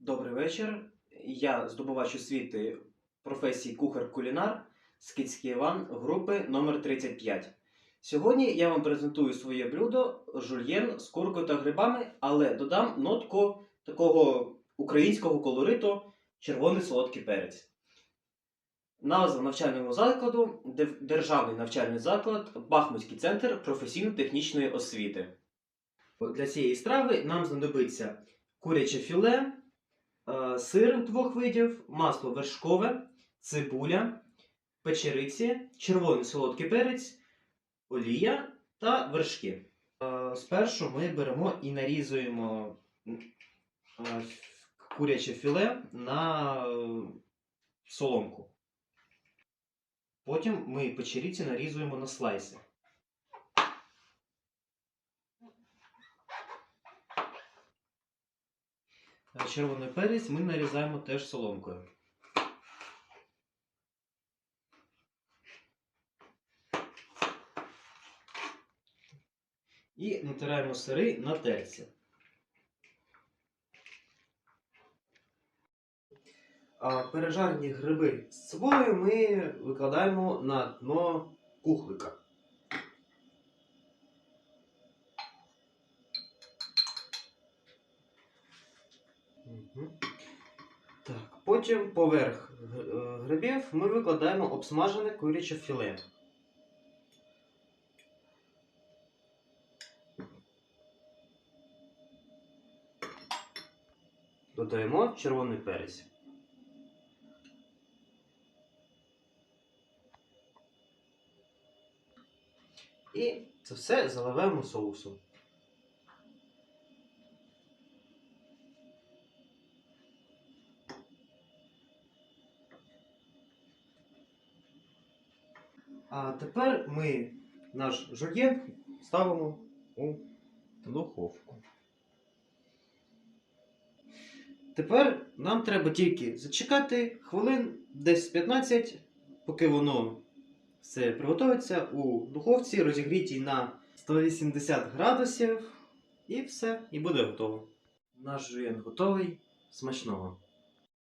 Добрий вечір. Я здобувач освіти професії кухар-кулінар Скицький Іван групи номер 35. Сьогодні я вам презентую своє блюдо жульєн з куркою та грибами, але додам нотку такого українського колориту червоний солодкий перець. Назва навчального закладу Державний навчальний заклад Бахмутський центр професійно-технічної освіти. Для цієї страви нам знадобиться куряче філе, сир двох видів, масло вершкове, цибуля, печериці, червоний солодкий перець, олія та вершки. Е, Спершу ми беремо і нарізуємо е, куряче філе на е, соломку. Потім ми печериці нарізуємо на слайси. Червоний перець ми нарізаємо теж соломкою. І натираємо сири на терці. Пережарені гриби з цибулею ми викладаємо на дно кухлика. Так, потім поверх е, грибів ми викладаємо обсмажене куряче філе. Додаємо червоний перець. І це все заливаємо соусом. А тепер ми наш жульєн ставимо у духовку. Тепер нам треба тільки зачекати хвилин десь 15, поки воно все приготується у духовці, розігрітій на 180 градусів. І все, і буде готово. Наш жульєн готовий. Смачного!